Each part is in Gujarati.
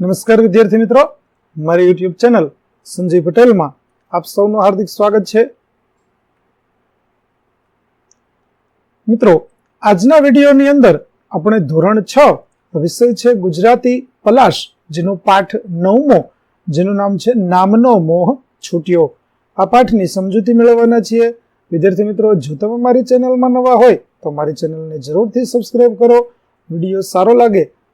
નમસ્કાર વિદ્યાર્થી મિત્રો. મારી યુટ્યુબ ચેનલ સંજય પટેલમાં આપ સૌનું હાર્દિક સ્વાગત છે. મિત્રો, આજના વિડીયોની અંદર આપણે ધોરણ છ વિષય છે ગુજરાતી પલાશ, જેનો પાઠ નવમો, જેનું નામ છે નામનો મોહ છૂટ્યો. આ પાઠની સમજૂતી મેળવવાના છીએ. વિદ્યાર્થી મિત્રો, જો તમે મારી ચેનલમાં નવા હોય તો મારી ચેનલને જરૂરથી સબસ્ક્રાઈબ કરો. વીડિયો સારો લાગે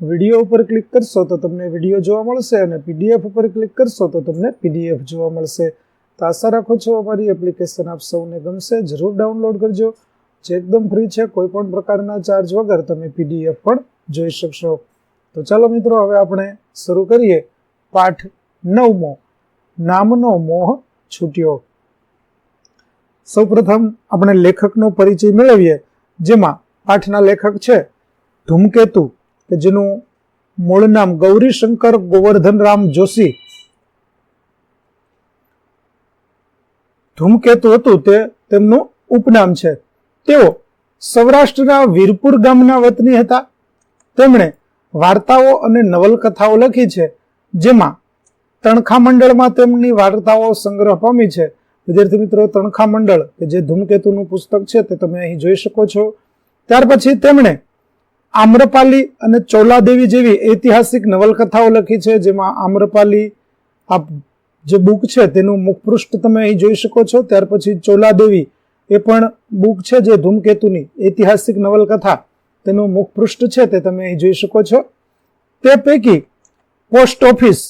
વીડિયો ઉપર ક્લિક કરશો તો તમને વીડિયો જોવા મળશે અને પીડીએફ ઉપર ક્લિક કરશો તો તમને પીડીએફ જોવા મળશે. તો આશા રાખો છો અમારી એપ્લિકેશન આપ સૌને ગમશે. જરૂર ડાઉનલોડ કરજો. જે એકદમ ફ્રી છે કોઈ પણ પ્રકારના ચાર્જ વગર તમે પીડીએફ પણ જોઈ શકશો. તો ચાલો મિત્રો, હવે આપણે શરૂ કરીએ. પાઠ નવમો. નામનો મોહ છૂટ્યો. સૌપ્રથમ આપણે લેખકનો પરિચય મેળવીએ, જેમાં પાઠના લેખક છે ધૂમકેતુ. કે જેનું મૂળ નામ ગૌરીશંકર ગોવર્ધનરામ જોશી ધૂમકેતુ હતું તે, તેમનું ઉપનામ છે. તેઓ સૌરાષ્ટ્રના વીરપુર ગામના વતની હતા. તેમણે વાર્તાઓ અને નવલકથાઓ લખી છે, જેમાં તણખા મંડળમાં તેમની વાર્તાઓ સંગ્રહ પામી છે. વિદ્યાર્થી મિત્રો, તણખા મંડળ, કે જે ધૂમકેતુનું પુસ્તક છે તે તમે અહીં જોઈ શકો છો. ત્યાર પછી તેમણે આમ્રપાલી અને ચોલાદેવી જેવી ઐતિહાસિક નવલકથાઓ લખી છે, જેમાં આમ્રપાલી આ જે બુક છે તેનું મુખપૃષ્ઠ તમે અહીં જોઈ શકો છો. ત્યાર પછી ચોલાદેવી એ પણ બુક છે જે ધૂમકેતુની ઐતિહાસિક નવલકથા તેનું મુખપૃષ્ઠ છે તે તમે અહીં જોઈ શકો છો. તે પૈકી પોસ્ટ ઓફિસ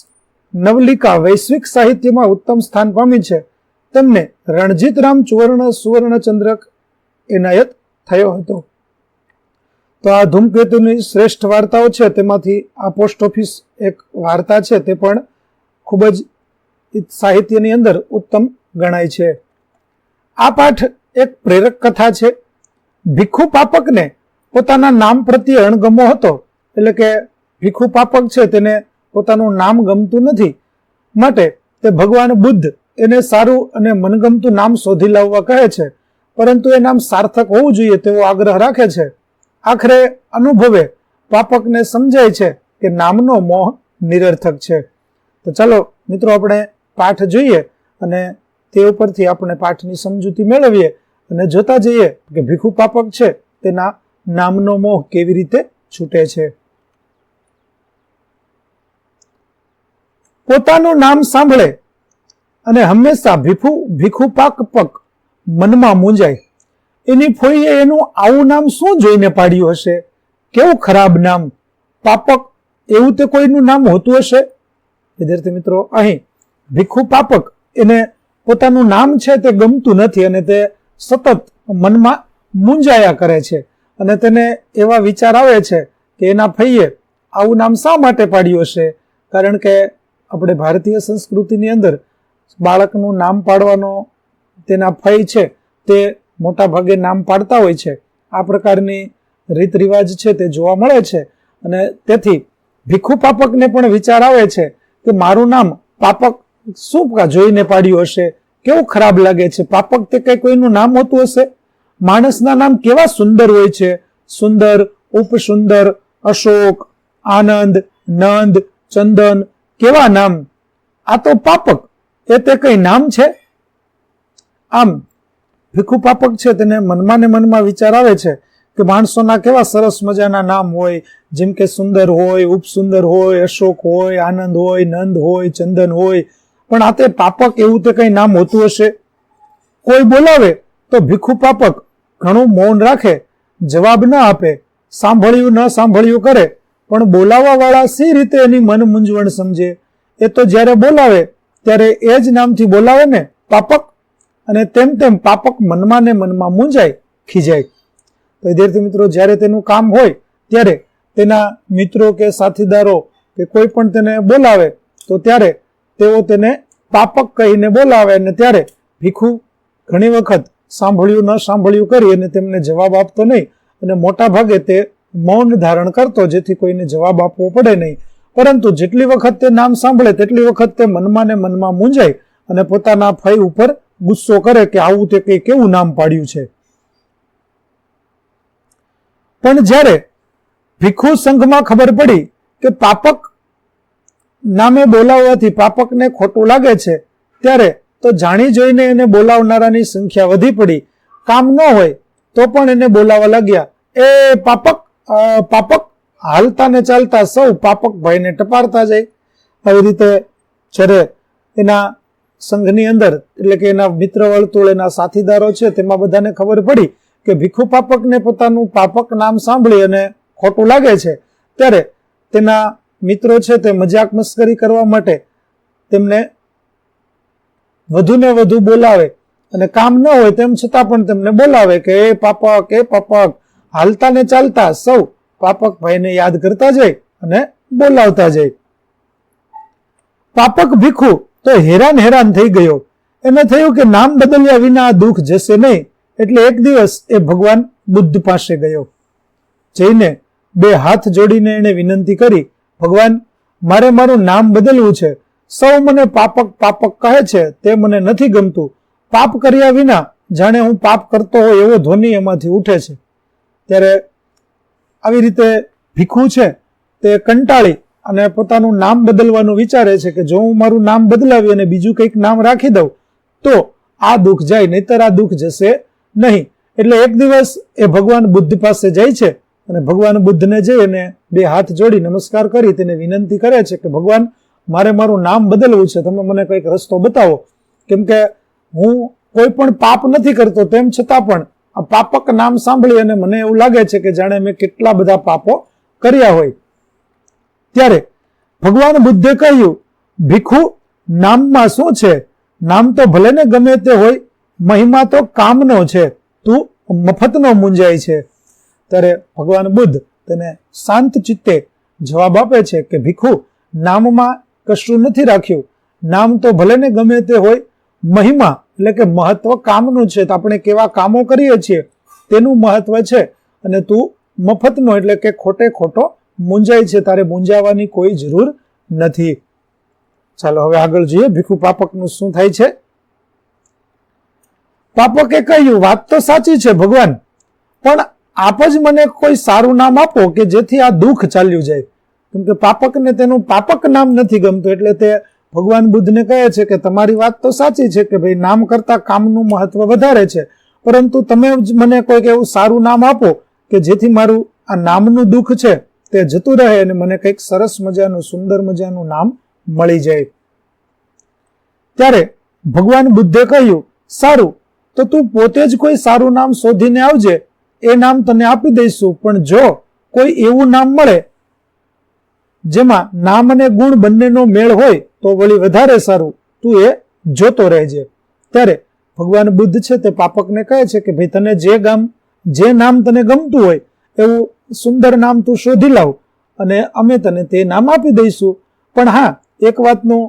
નવલિકા વૈશ્વિક સાહિત્યમાં ઉત્તમ સ્થાન પામી છે. તેમને રણજીતરામ ચુવર્ણ સુવર્ણચંદ્રક એનાયત થયો હતો. તો આ ધૂમકેતુની શ્રેષ્ઠ વાર્તાઓ છે, તેમાંથી આ પોસ્ટ ઓફિસ એક વાર્તા છે, તે પણ ખૂબ જ સાહિત્યની અંદર ઉત્તમ ગણાય છે. આ પાઠ એક પ્રેરક કથા છે. ભીખુ પાપકને પોતાના નામ પ્રત્યે અણગમો હતો, એટલે કે ભીખુ પાપક છે, તેને પોતાનું નામ ગમતું નથી. માટે તે ભગવાન બુદ્ધ એને સારું અને મનગમતું નામ શોધી લાવવા કહે છે, પરંતુ એ નામ સાર્થક હોવું જોઈએ તેવો આગ્રહ રાખે છે. આખરે અનુભવે, પાપકને સમજાય છે કે નામનો મોહ નિરર્થક છે. તો ચાલો મિત્રો આપણે પાઠ જોઈએ અને તે ઉપરથી આપણે પાઠની સમજૂતી મેળવીએ અને જોતા જઈએ કે ભીખુ પાપક છે તેના નામનો મોહ કેવી રીતે છૂટે છે. પોતાનું નામ સાંભળે અને હંમેશા ભીખુ ભીખુ પાક મનમાં મૂંઝાય. એની ફોઈએ એનું આવું નામ શું જોઈને પાડ્યું હશે? કેવું ખરાબ નામ? પાપક? એવું તે કોઈનું નામ હોતું હશે? વિદ્યાર્થી મિત્રો, અહીં ભીખુ પાપક એને પોતાનું નામ છે તે ગમતું નથી અને તે સતત મનમાં મૂંઝાયા કરે છે અને તેને એવા વિચાર આવે છે કે એના ફઈએ આવું નામ શા માટે પાડ્યું હશે? કારણ કે આપણે ભારતીય સંસ્કૃતિની અંદર બાળકનું નામ પાડવાનો તેના ફઈ છે તે મોટા ભાગે નામ પાડતા હોય છે. આ પ્રકારની રીત રિવાજ છે તે જોવા મળે છે. અને તેથી ભીખુ પાપકને પણ વિચાર આવે છે કે મારું નામ પાપક શું જોઈને પાડ્યું હશે? કેવું ખરાબ લાગે છે? પાપક તે કઈ કોઈનું નામ હોતું હશે? માણસના નામ કેવા સુંદર હોય છે? સુંદર, ઉપસુંદર, અશોક, આનંદ, નંદ, ચંદન કેવા નામ? આ તો પાપક. એ તે કઈ નામ છે? આમ ભીખુ પાપક છે તેને મનમાં ને મનમાં વિચાર આવે છે કે માણસોના કેવા સરસ મજાના નામ હોય, જેમ કે સુંદર હોય, ઉપસુંદર હોય, અશોક હોય, આનંદ હોય, નંદ હોય, ચંદન હોય. પણ આ તે પાપક એવું તે કઈ નામ હોતું હશે? કોઈ બોલાવે તો ભીખુ પાપક ઘણું મૌન રાખે, જવાબ ન આપે, સાંભળ્યું ન સાંભળ્યું કરે. પણ બોલાવવાવાળા સી રીતે એની મન મૂંઝવણ સમજે? એ તો જ્યારે બોલાવે, ત્યારે એ જ નામથી બોલાવે ને, પાપક? અને તેમ તેમ પાપક મનમાં ને મનમાં મૂંઝાય, ખીજાય. તો વિદ્યાર્થી મિત્રો, જ્યારે તેનું કામ હોય, ત્યારે તેના મિત્રો કે સાથીદારો કે કોઈ પણ તેને બોલાવે, તો ત્યારે તેઓ તેને પાપક કહીને બોલાવે અને ત્યારે ભીખુ ઘણી વખત સાંભળ્યું, ન સાંભળ્યું કરી અને તેમને જવાબ આપતો નહીં અને મોટા ભાગે તે મૌન ધારણ કરતો, જેથી કોઈને જવાબ આપવો પડે નહીં. પરંતુ જેટલી વખત તે નામ સાંભળે, તેટલી વખત તે મનમાં ને મનમાં મૂંઝાય અને પોતાના ફઈ ઉપર ગુસ્સો કરે કે આવું તે કઈ કેવું નામ પાડ્યું છે? પણ જ્યારે ભીખુ સંઘમાં ખબર પડી કે પાપક નામે બોલાવવાથી પાપકને ખોટું લાગે છે, ત્યારે તો જાણી જોઈને એને બોલાવનારાની સંખ્યા વધી પડી. કામ ન હોય તો પણ એને બોલાવા લાગ્યા. એ પાપક પાપક હાલતા ને ચાલતા સૌ પાપક ભાઈને ટપારતા જાય. આવી રીતે જ્યારે એના સંઘની અંદર, એટલે કે એના મિત્ર વર્તુળ, એના સાથીદારો છે, તેમાં બધાને ખબર પડી કે ભીખુ પાપકને પોતાનું પાપક નામ સાંભળી અને ખોટું લાગે છે. ત્યારે તેના મિત્રો છે તે મજાક મસ્કરી કરવા માટે તેમને વધુ ને વધુ બોલાવે અને કામ ન હોય તેમ છતાં પણ તેમને બોલાવે કે, એ પાપક એ પાપક, હાલતા ને ચાલતા સૌ પાપક ભાઈને યાદ કરતા જાય અને બોલાવતા જાય પાપક ભીખુ તો હેરાન હેરાન થઈ ગયો. એને થયું કે નામ બદલ્યા વિના આ દુઃખ જશે નહીં. એટલે એક દિવસ એ ભગવાન બુદ્ધ પાસે ગયો. જઈને બે હાથ જોડીને એને વિનંતી કરી, ભગવાન, મારે મારું નામ બદલવું છે. સૌ મને પાપક પાપક કહે છે, તે મને નથી ગમતું. પાપ કર્યા વિના જાણે હું પાપ કરતો હોય એવો ધ્વનિ એમાંથી ઉઠે છે. ત્યારે આવી રીતે ભીખું છે, તે કંટાળી અને પોતાનું નામ બદલવાનું વિચારે છે કે જો હું મારું નામ બદલાવી અને બીજું કંઈક નામ રાખી દઉં, તો આ દુઃખ જાય, નહીતર આ દુઃખ જશે નહીં. એટલે એક દિવસ એ ભગવાન બુદ્ધ પાસે જાય છે અને ભગવાન બુદ્ધને જઈ અને બે હાથ જોડી નમસ્કાર કરી તેને વિનંતી કરે છે કે, ભગવાન, મારે મારું નામ બદલવું છે. તમે મને કંઈક રસ્તો બતાવો. કેમ કે હું કોઈ પણ પાપ નથી કરતો, તેમ છતાં પણ આ પાપક નામ સાંભળી અને મને એવું લાગે છે કે જાણે મેં કેટલા બધા પાપો કર્યા હોય. ત્યારે ભગવાન બુદ્ધે કહ્યું, ભીખુ, નામમાં શું છે? નામ તો ભલે ને ગમે તે હોય, મહિમા તો કામનો છે, તું મફતનો મૂંઝાય છે. ત્યારે ભગવાન બુદ્ધ તેને શાંત ચિત્તે જવાબ આપે છે કે, ભીખુ, નામમાં કશું નથી રાખ્યું. નામ તો ભલે ને ગમે તે હોય, મહિમા એટલે કે મહત્વ કામનું છે. તો આપણે કેવા કામો કરીએ છીએ? તેનું મહત્વ છે. અને તું મફતનો એટલે કે ખોટે ખોટો મૂંઝાય છે, તારે મૂંઝાવાની કોઈ જરૂર નથી. ચાલો, હવે આગળ જોઈએ, ભીખુ પાપકનું શું થાય છે? પાપકે કહ્યું, વાત તો સાચી છે ભગવાન, પણ આપ જ મને કોઈ સારું નામ આપો કે જેથી આ દુઃખ ચાલ્યું જાય. કેમ કે પાપકને તેનું પાપક નામ નથી ગમતું, એટલે તે ભગવાન બુદ્ધને કહે છે કે તમારી વાત તો સાચી છે કે ભાઈ, નામ કરતા કામનું મહત્વ વધારે છે. પરંતુ તમે જ મને કોઈક એવું સારું નામ આપો કે જેથી મારું આ નામનું દુઃખ છે. તે જતું રહે અને મને કંઈક સરસ મજાનું, સુંદર મજાનું નામ મળી જાય. ત્યારે ભગવાન બુદ્ધે કહ્યું, સારું, તો તું પોતે જ કોઈ સારું નામ શોધીને આવજે. એ નામ તને આપી દઈશું, પણ જો કોઈ એવું નામ મળે, જેમાં નામ અને ગુણ બંનેનો મેળ હોય, તો વળી વધારે સારું. તું એ જોતો રહેજે. ત્યારે ભગવાન બુદ્ધ છે તે પાપકને કહે છે કે, ભાઈ તને જે ગામ, જે નામ તને ગમતું હોય, એવું સુંદર નામ તું શોધી લાવ અને અમે તને તે નામ આપી દઈશું. પણ હા, એક વાતનું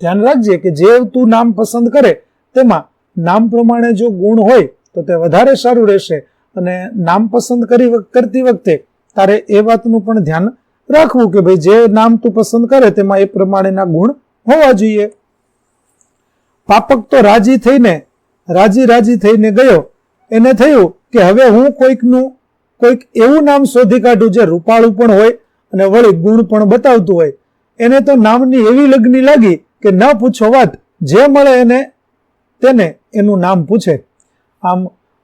ધ્યાન રાખજે કે જે તું નામ પસંદ કરે તેમાં નામ પ્રમાણે જો ગુણ હોય તો તે વધારે સારું રહેશે. અને નામ પસંદ કરી કરતી વખતે તારે એ વાતનું પણ ધ્યાન રાખવું કે ભાઈ જે નામ તું પસંદ કરે તેમાં એ પ્રમાણેના ગુણ હોવા જોઈએ. પાપક તો રાજી થઈને રાજી રાજી થઈને ગયો. એને થયું કે હવે હું કોઈકનું કોઈક એવું નામ શોધી કાઢું જે રૂપાળું પણ હોય અને વળી ગુણ પણ બતાવતું હોય. એને તો નામની એવી લગ્ની લાગી કે ન પૂછો વાત, જે મળે એને, તેને એનું નામ પૂછે. આમ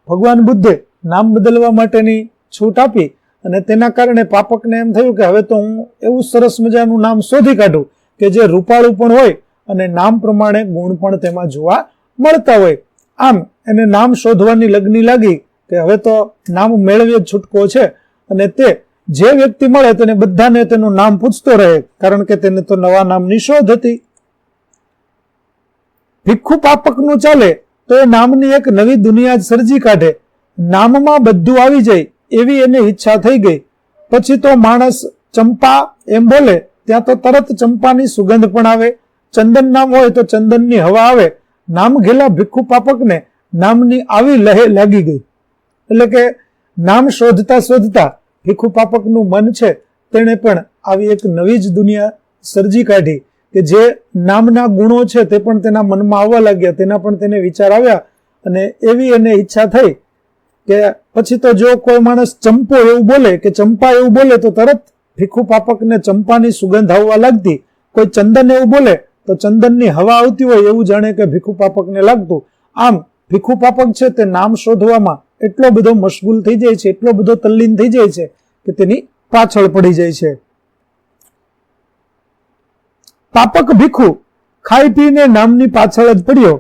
ભગવાન બુદ્ધે નામ બદલવા માટેની છૂટ આપી અને તેના કારણે પાપકને એમ થયું કે હવે તો હું એવું સરસ મજાનું નામ શોધી કાઢું કે જે રૂપાળું પણ હોય અને નામ પ્રમાણે ગુણ પણ તેમાં જોવા મળતા હોય. આમ એને નામ શોધવાની લગ્ની લાગી કે હવે તો નામ મેળવ્યો છૂટકો છે અને તે જે વ્યક્તિ મળે તેને બધાને તેનું નામ પૂછતો રહે, કારણ કે તેને તો નવા નામની શોધ હતી. ભિક્ષુ પાપકનું ચાલે તો એ નામની એક નવી દુનિયા જ સર્જી કાઢે. નામમાં બધું આવી જાય એવી એને ઈચ્છા થઈ ગઈ. પછી તો માણસ ચંપા એમ બોલે, ત્યાં તો તરત ચંપાની સુગંધ પણ આવે. ચંદન નામ હોય તો ચંદનની હવા આવે. નામ ઘેલા ભીખુ પાપકને નામની આવી લહે લાગી ગઈ. એટલે કે નામ શોધતા શોધતા ભીખુ પાપકનું મન છે, તેણે પણ આવી એક નવી જ દુનિયા સર્જી કાઢી કે જે નામના ગુણો છે તે પણ તેના મનમાં આવવા લાગ્યા, તેના પણ તેને વિચાર આવ્યા અને એવી એને ઈચ્છા થઈ કે પછી તો જો કોઈ માણસ ચંપો એવું બોલે કે ચંપા એવું બોલે તો તરત ભીખુ પાપકને ચંપાની સુગંધ આવવા લાગતી. કોઈ ચંદન એવું બોલે તો ચંદનની હવા આવતી હોય એવું જાણે કે ભીખુ પાપકને લાગતું. આમ ભીખુ પાપક છે તે નામ શોધવામાં એટલો બધો મશગુલ થઈ જાય છે, એટલો બધો તલ્લીન થઈ જાય છે કે તેની પાછળ પડી જાય છે. પાપક ભીખુ ખાઈ પીને નામની પાછળ જ પડ્યો.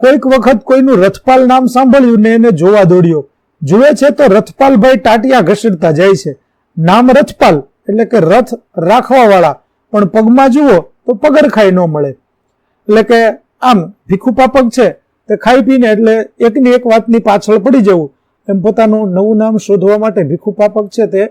કોઈક વખત કોઈનું રથપાલ નામ સાંભળ્યું ને એને જોવા દોડ્યો. જુએ છે તો રથપાલભાઈ ટાટિયા ઘસડતા જાય છે. નામ રથપાલ એટલે કે રથ રાખવા વાળા પણ પગમાં જુઓ તો પગરખાઈ ન મળે. એટલે કે આમ ભીખુ પાપક છે તે ખાઈ પીને એટલે એકની એક વાતની પાછળ પડી જવું. એમ પોતાનું નવું નામ શોધવા માટે ભીખુ પાપક છે તે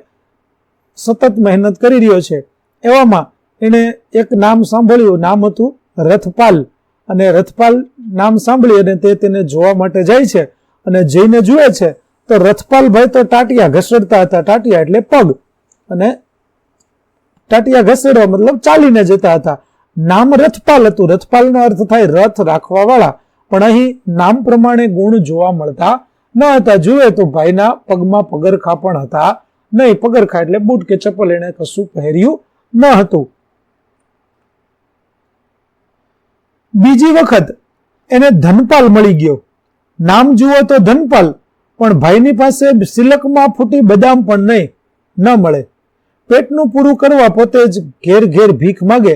સતત મહેનત કરી રહ્યો છે. એવામાં એણે એક નામ સાંભળ્યું, નામ હતું રથપાલ. અને રથપાલ નામ સાંભળી અને તે તેને જોવા માટે જાય છે અને જઈને જુએ છે. તો રથપાલભાઈ તો ટાટિયા ઘસડતા હતા, ટાટિયા એટલે પગ. અને ટાટિયા ઘસેડવા મતલબ ચાલીને જતા હતા. નામ રથપાલ હતું. રથપાલનો અર્થ થાય રથ રાખવા વાળા પણ અહીં નામ પ્રમાણે ગુણ જોવા મળતા ન હતા. જુએ તો ભાઈના પગમાં પગરખા પણ હતા. નહીં, પગરખા એટલે બૂટ કે ચપ્પલ એને કશું પહેર્યું ન હતું. બીજી વખત એને ધનપાલ મળી ગયો. નામ જુઓ તો ધનપાલ, પણ ભાઈની પાસે સિલકમાં ફૂટી બદામ પણ નહીં, ન મળે. પેટનું પૂરું કરવા પોતે જ ઘેર ઘેર ભીખ માગે.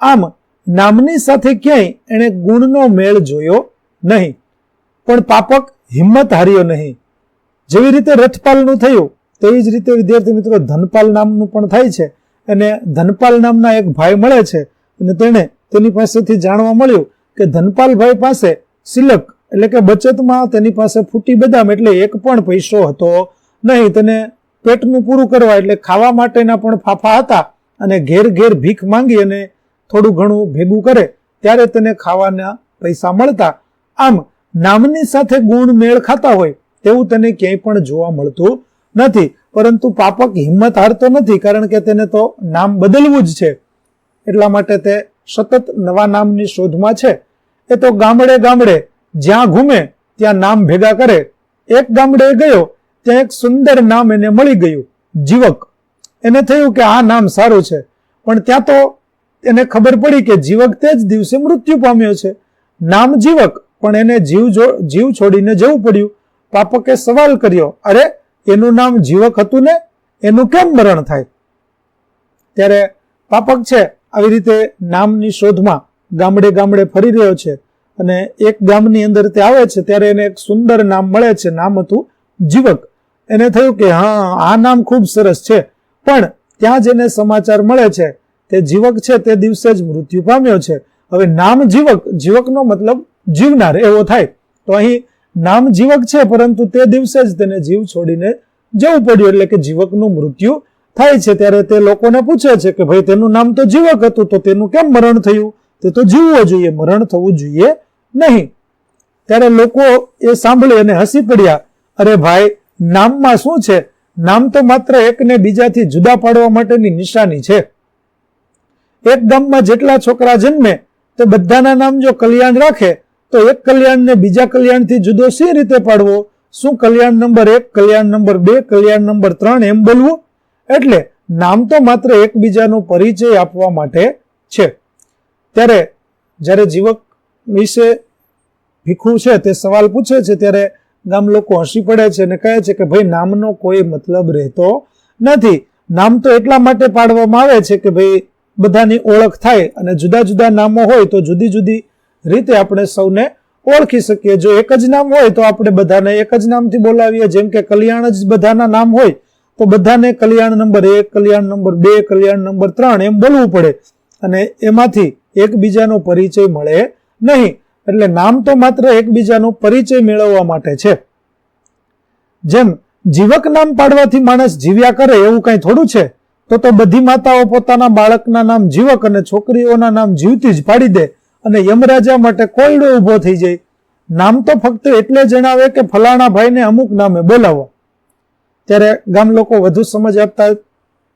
આમ નામની સાથે ક્યાંય એણે ગુણનો મેળ જોયો નહીં, પણ પાપક હિંમત હાર્યો નહીં. જેવી રીતે રથપાલનું થયું, તેવી જ રીતે વિદ્યાર્થી મિત્રો ધનપાલ નામનું પણ થાય છે અને ધનપાલ નામના એક ભાઈ મળે છે અને તેણે તેની પાસેથી જાણવા મળ્યું કે ધનપાલભાઈ પાસે સિલક એટલે કે બચતમાં તેની પાસે ફૂટી બદામ એટલે એક પણ પૈસો હતો નહીં. તેને પેટનું પૂરું કરવા એટલે ખાવા માટેના પણ ફાફા હતા અને ઘેર ઘેર ભીખ માંગી અને થોડું ઘણું ભેગું કરે, ત્યારે તેને ખાવાના પૈસા મળતા. આમ, નામની સાથે ગુણ મેળ ખાતા હોય, તેવું તેને ક્યાંય પણ જોવા મળતું નથી. પરંતુ પાપક હિંમત હારતો નથી, કારણ કે તેને તો નામ બદલવું જ છે. એટલા માટે તે સતત નવા નામની શોધમાં છે. એ તો ગામડે ગામડે, જ્યાં ઘૂમે, ત્યાં નામ ભેગા કરે. એક ગામડે ગયો, ત્યાં એક સુંદર નામ એને મળી ગયું, જીવક. એને થયું કે આ નામ સારું છે. પણ ત્યાં તો એને ખબર પડી કે જીવક તે જ દિવસે મૃત્યુ પામ્યો છે. નામ જીવક, પણ એને જીવ જીવ છોડીને જવું પડ્યું. પાપકે સવાલ કર્યો, અરે, એનું નામ જીવક હતું ને? એનું કેમ મરણ થાય? ત્યારે, પાપક છે. આવી રીતે નામની શોધમાં ગામડે ગામડે ફરી રહ્યો છે અને એક ગામની અંદર તે આવે છે, ત્યારે એને એક સુંદર નામ મળે છે, નામ હતું જીવક. એને થયું કે, હા, આ નામ ખૂબ સરસ છે, પણ ત્યાં જ એને સમાચાર મળે છે તે જીવક છે, તે દિવસે જ મૃત્યુ પામ્યો છે. હવે નામ જીવક, જીવકનો મતલબ જીવનાર, એવો થાય. તો અહીં નામ જીવક છે, પરંતુ તે દિવસે જ તેને જીવ છોડીને જવું પડ્યું, એટલે કે જીવકનું મૃત્યુ થાય છે. ત્યારે તે લોકોને પૂછે છે કે ભાઈ, તેનું નામ તો જીવક હતું, તો તેનું કેમ મરણ થયું? તે તો જીવવો જોઈએ, મરણ થવું જોઈએ નહીં. ત્યારે લોકો એ સાંભળી અને હસી પડ્યા. અરે ભાઈ, નામમાં શું છે? નામ તો માત્ર એકને બીજાથી જુદા પાડવા માટેની નિશાની છે. એક ગામમાં જેટલા છોકરા જન્મે, તે બધાના નામ જો કલ્યાણ રાખે, તો એક કલ્યાણને બીજા કલ્યાણથી જુદો સી રીતે પાડવો? શું કલ્યાણ નંબર એક, કલ્યાણ નંબર બે, કલ્યાણ નંબર ત્રણ એમ બોલવું? એટલે નામ તો માત્ર એકબીજાનો પરિચય આપવા માટે છે. ત્યારે જ્યારે જીવક વિશે ભીખું છે, તે સવાલ પૂછે છે, ત્યારે ગામ લોકો હસી પડે છે અને કહે છે કે ભાઈ, નામનો કોઈ મતલબ રહેતો નથી. નામ તો એટલા માટે પાડવામાં આવે છે કે ભાઈ બધાની ઓળખ થાય અને જુદા જુદા નામો હોય તો જુદી જુદી રીતે આપણે સૌને ઓળખી શકીએ. જો એક જ નામ હોય તો આપણે બધાને એક જ નામથી બોલાવીએ. જેમ કે કલ્યાણ જ બધાના નામ હોય તો બધાને કલ્યાણ નંબર એક, કલ્યાણ નંબર બે, કલ્યાણ નંબર ત્રણ એમ બોલવું પડે. અને એમાંથી એકબીજાનો પરિચય મળે નહીં. એટલે નામ તો માત્ર એકબીજાનો પરિચય મેળવવા માટે છે. જેમ જીવક નામ પાડવાથી માણસ જીવ્યા કરે એવું કઈ થોડું છે? તો તો બધી માતાઓ પોતાના બાળકના નામ જીવક અને છોકરીઓના નામ જીવતી જ પાડી દે અને યમરાજા માટે કોયડો ઊભો થઈ જાય. નામ તો ફક્ત એટલે જણાવે કે ફલાણા ભાઈને અમુક નામે બોલાવો. ત્યારે ગામ લોકો વધુ સમજ આપતા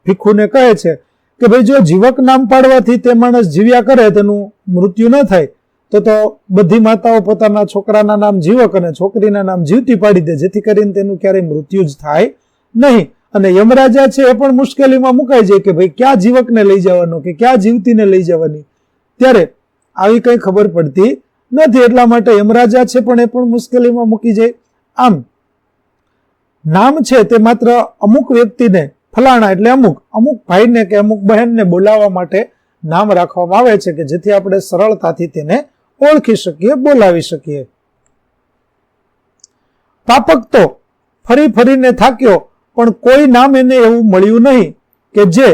ભીખુને કહે છે કે ભાઈ જો જીવક નામ પાડવાથી તે માણસ જીવ્યા કરે તેનું મૃત્યુ ન થાય, તો તો બધી માતાઓ પોતાના છોકરાના નામ જીવક અને છોકરીના નામ જીવતી પાડી દે, જેથી કરીને તેનું ક્યારેય મૃત્યુ જ થાય નહીં. અને યમરાજા છે એ પણ મુશ્કેલીમાં મુકાઈ જાય કે ભાઈ ક્યાં જીવકને લઈ જવાનો કે ક્યાં જીવતીને લઈ જવાની. ત્યારે આવી કંઈ ખબર પડતી નથી, એટલા માટે યમરાજા છે પણ એ પણ મુશ્કેલીમાં મૂકી જાય. આમ, નામ છે તે માત્ર અમુક વ્યક્તિને ફલાણા એટલે અમુક અમુક ભાઈને કે અમુક બહેનને બોલાવવા માટે નામ રાખવામાં આવે છે કે જેથી આપણે સરળતાથી તેને ઓળખી શકીએ, બોલાવી શકીએ. પાપક તો ફરી ફરીને થાક્યો પણ કોઈ નામ એને એવું મળ્યું નહીં કે જે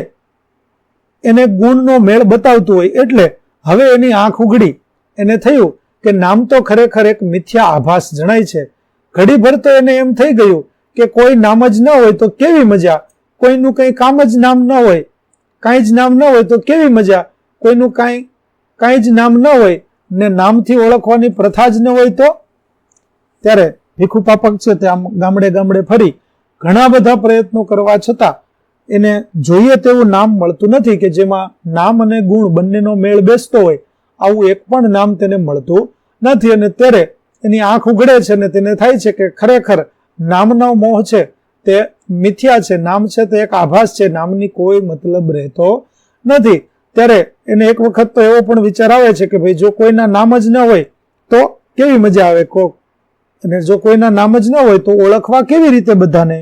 એને ગુણનો મેળ બતાવતું હોય. એટલે હવે એની આંખ ઉઘડી. એને થયું કે નામ તો ખરેખર એક મિથ્યા આભાસ જણાય છે. ઘડીભર તો એને એમ થઈ ગયું કે કોઈ નામ જ ન હોય તો કેવી મજા? કોઈનું કંઈ કામ જ નામ ન હોય. કાંઈ જ નામ ન હોય તો કેવી મજા? કોઈનું કાંઈ કાંઈ જ નામ ન હોય ને નામથી ઓળખવાની પ્રથા જ ન હોય તો? ત્યારે ભીખુ પાપક છે તે આમ ગામડે ગામડે ફરી ઘણા બધા પ્રયત્નો કરવા છતાં એને જોઈએ તેવું નામ મળતું નથી કે જેમાં નામ અને ગુણ બંનેનો મેળ બેસતો હોય, આવું એક પણ નામ તેને મળતું નથી અને ત્યારે એની આંખ ઉઘડે છે અને તેને થાય છે કે ખરેખર નામનો મોહ છે, તે મિથ્યા છે, નામ છે તે એક આભાસ છે, નામની કોઈ મતલબ રહેતો નથી. ત્યારે એને એક વખત તો એવો પણ વિચાર આવે છે કે ભાઈ જો કોઈના નામ જ ન હોય તો કેવી મજા આવે કોક? અને જો કોઈના નામ જ ન હોય તો ઓળખવા કેવી રીતે બધાને?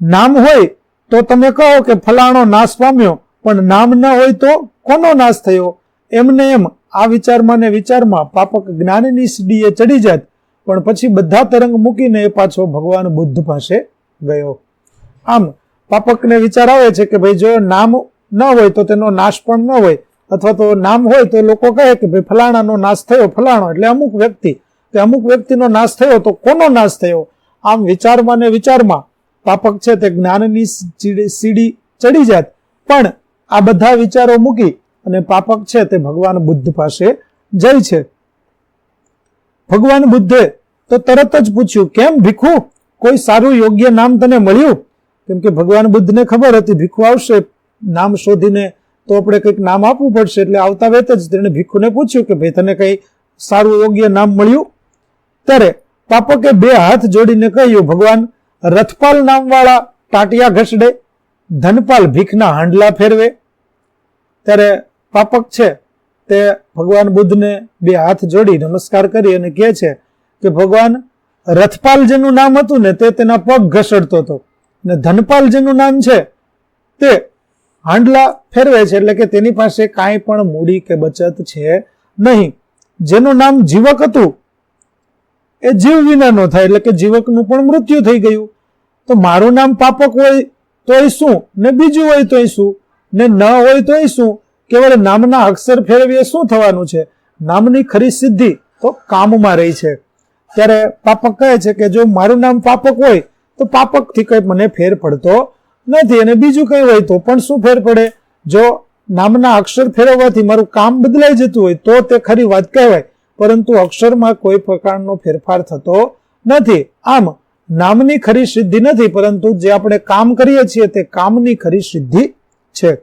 નામ હોય તો તમે કહો કે ફલાણો નાશ પામ્યો, પણ નામ ન હોય તો કોનો નાશ થયો? એમને એમ, આ વિચારમાં ને વિચારમાં પાપક જ્ઞાનની સીડીએ ચડી જાત, પણ પછી બધા તરંગ મૂકીને એ પાછો ભગવાન બુદ્ધ પાસે ગયો. આમ, પાપકને વિચાર આવે છે કે ભાઈ જો નામ ન હોય તો તેનો નાશ પણ ન હોય, અથવા તો નામ હોય તો લોકો કહે કે ભાઈ ફલાણાનો નાશ થયો, ફલાણો, એટલે અમુક વ્યક્તિ, કે અમુક વ્યક્તિનો નાશ થયો તો કોનો નાશ થયો? આમ વિચારમાં ને વિચારમાં પાપક છે તે જ્ઞાનની સીડી ચડી જાત પણ આ બધા વિચારો મૂકી અને પાપક છે તે ભગવાન બુદ્ધ પાસે જાય છે. ભગવાન બુદ્ધે તો તરત જ પૂછ્યું, કેમ ભીખુ? કોઈ સારું યોગ્ય નામ તને મળ્યું? કેમ કે ભગવાન બુદ્ધને ખબર હતી, ભીખુ આવશે. નામ શોધીને તો આપણે કંઈક નામ આપવું પડશે, એટલે આવતા વેત જ તેણે ભીખુને પૂછ્યું કે, ભાઈ, તને કંઈ સારું યોગ્ય નામ મળ્યું? ત્યારે પાપકે બે હાથ જોડીને કહ્યું, ભગવાન રથપાલ નામવાળા ટાટિયા ઘસડે ધનપાલ ભીખના હાંડલા ફેરવે. ત્યારે પાપક છે તે ભગવાન બુદ્ધને બે હાથ જોડી નમસ્કાર કરી અને કહે છે કે ભગવાન, રથપાલ જેનું નામ હતું ને તે તેના પગ ઘસડતો હતો ને ધનપાલ જેનું નામ છે તે હાંડલા ફેરવે છે એટલે કે તેની પાસે કાંઈ પણ મૂડી કે બચત છે નહીં. જેનું નામ જીવક હતું એ જીવ વિનાનો થાય, એટલે કે જીવકનું પણ મૃત્યુ થઈ ગયું. તો મારું નામ પાપક હોય તોય શું? ને બીજું હોય તોય શું? ને ન હોય તોય શું? કેવળ નામના અક્ષર ફેરવીએ શું થવાનું છે? નામની ખરી સિદ્ધિ તો કામમાં રહી છે. ત્યારે પાપક કહે છે કે જો મારું નામ પાપક હોય, તો પાપકથી કંઈ મને ફેર પડતો નથી. અને બીજું કંઈ હોય તો પણ શું ફેર પડે? જો નામના અક્ષર ફેરવવાથી મારું કામ બદલાઈ જતું હોય, તો તે ખરી વાત કહેવાય. પરંતુ અક્ષરમાં કોઈ પ્રકારનો ફેરફાર થતો નથી. આમ, નામની ખરી સિદ્ધિ નથી, પરંતુ જે આપણે કામ કરીએ છીએ તે કામની ખરી સિદ્ધિ છે.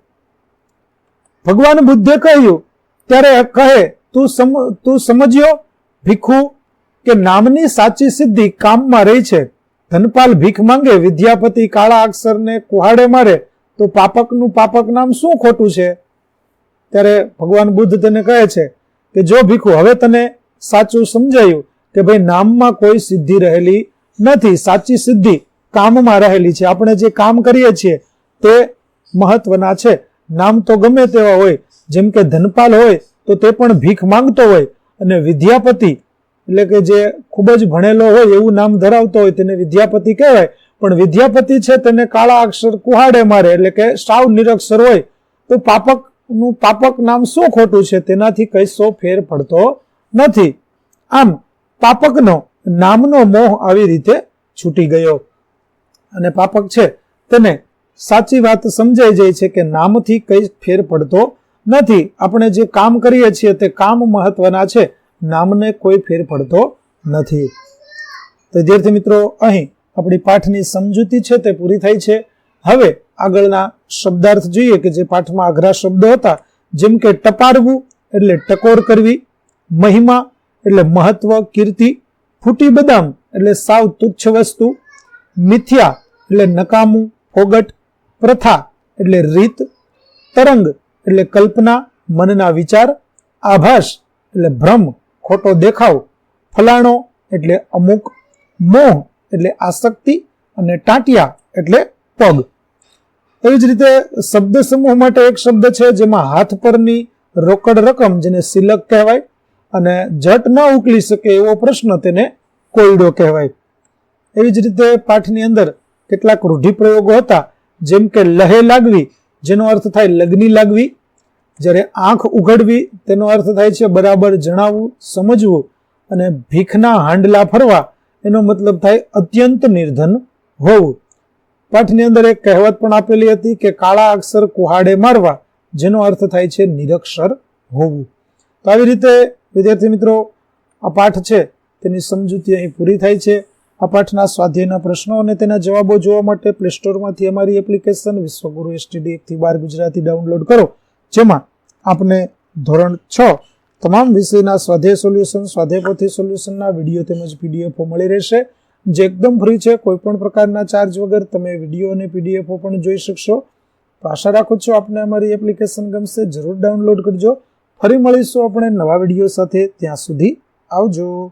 ભગવાન બુદ્ધે કહ્યું, ત્યારે કહે, તું સમ, તું સમજ્યો, ભીખુ, કે નામની સાચી સિદ્ધિ કામમાં રહી છે? ધનપાલ ભીખ માંગે, વિદ્યાપતિ કાળા અક્ષરને કુહાડે મારે, તો પાપકનું પાપક નામ શું ખોટું છે? ત્યારે ભગવાન બુદ્ધ તેને કહે છે કે જો ભીખુ, હવે તને સાચું સમજાયું કે ભાઈ નામમાં કોઈ સિદ્ધિ રહેલી નથી, સાચી સિદ્ધિ કામમાં રહેલી છે. આપણે જે કામ કરીએ છીએ તે મહત્વના છે. નામ તો ગમે તેવા હોય, જેમ કે ધનપાલ હોય, તો તે પણ ભીખ માંગતો હોય. અને વિદ્યાપતિ, એટલે કે જે ખૂબ જ ભણેલો હોય, એવું નામ ધરાવતો હોય, તેને વિદ્યાપતિ કહેવાય. પણ વિદ્યાપતિ છે તેને કાળા અક્ષર કુહાડે મારે, એટલે કે સાવ નિરક્ષર હોય. તો પાપક નું પાપક નામ શું ખોટું છે? તેનાથી કશો ફેર પડતો નથી. આમ, પાપકનો, નામનો મોહ આવી રીતે છૂટી ગયો. અને પાપક છે, તેને સાચી વાત સમજાઈ જાય છે કે નામથી કઈ ફેર પડતો નથી. આપણે જે કામ કરીએ છીએ તે કામ મહત્વના છે. નામને કોઈ ફેર પડતો નથી. તો વિદ્યાર્થી મિત્રો, અહીં આપણી પાઠની સમજૂતી છે તે પૂરી થઈ છે. હવે આગળના શબ્દાર્થ જોઈએ કે જે પાઠમાં અઘરા શબ્દો હતા, જેમ કે ટપારવું એટલે ટકોર કરવી, મહિમા એટલે મહત્વ, કીર્તિ, ફૂટી બદામ એટલે સાવ તુચ્છ વસ્તુ, મિથ્યા એટલે નકામું ફોગટ પ્રથા એટલે રીત, તરંગ એટલે કલ્પના, મનના વિચાર, આભાસ એટલે ભ્રમ, ખોટો દેખાવ, ફલાણો એટલે અમુક, મોહ એટલે આસક્તિ અને ટાંટિયા એટલે પગ. એવી જ રીતે શબ્દ સમૂહ માટે એક શબ્દ છે જેમાં હાથ પરની રોકડ રકમ જેને સિલક કહેવાય અને જટ ન ઉકલી શકે એવો પ્રશ્ન તેને કોયડો કહેવાય. એવી જ રીતે પાઠની અંદર કેટલાક રૂઢિપ્રયોગો હતા, જેમ કે લહે લાગવી, જેનો અર્થ થાય લગ્ની લાગવી. જ્યારે આંખ ઉઘડવી, તેનો અર્થ થાય છે બરાબર જણાવવું, સમજવું અને ભીખના હાંડલા ફરવા, એનો મતલબ થાય અત્યંત નિર્ધન હોવું. પાઠની અંદર એક કહેવત પણ આપેલી હતી કે કાળા અક્ષર કુહાડે મારવા, જેનો અર્થ થાય છે નિરક્ષર હોવું. તો આવી રીતે, વિદ્યાર્થી મિત્રો, આ પાઠ છે, તેની સમજૂતી અહીં પૂરી થાય છે. આ પાઠના સ્વાધ્યાયના પ્રશ્નો અને તેના જવાબો જોવા માટે પ્લે સ્ટોરમાંથી અમારી એપ્લિકેશન વિશ્વગુરુ એસટીડી એકથી બાર ગુજરાતી ડાઉનલોડ કરો, જેમાં આપને ધોરણ છ તમામ વિષયના સ્વાધ્યાય સોલ્યુશન, સ્વાધ્યાય પોથી સોલ્યુશનના વીડિયો તેમજ પીડીએફઓ મળી રહેશે. જે એકદમ ફ્રી છે કોઈ પણ પ્રકારના ચાર્જ વગર તમે વીડિયો અને પીડીએફઓ પણ જોઈ શકશો. તો આશા રાખું છું આપને અમારી એપ્લિકેશન ગમશે, જરૂર ડાઉનલોડ કરજો. ફરી મળીશું આપણે નવા વીડિયો સાથે. ત્યાં સુધી આવજો.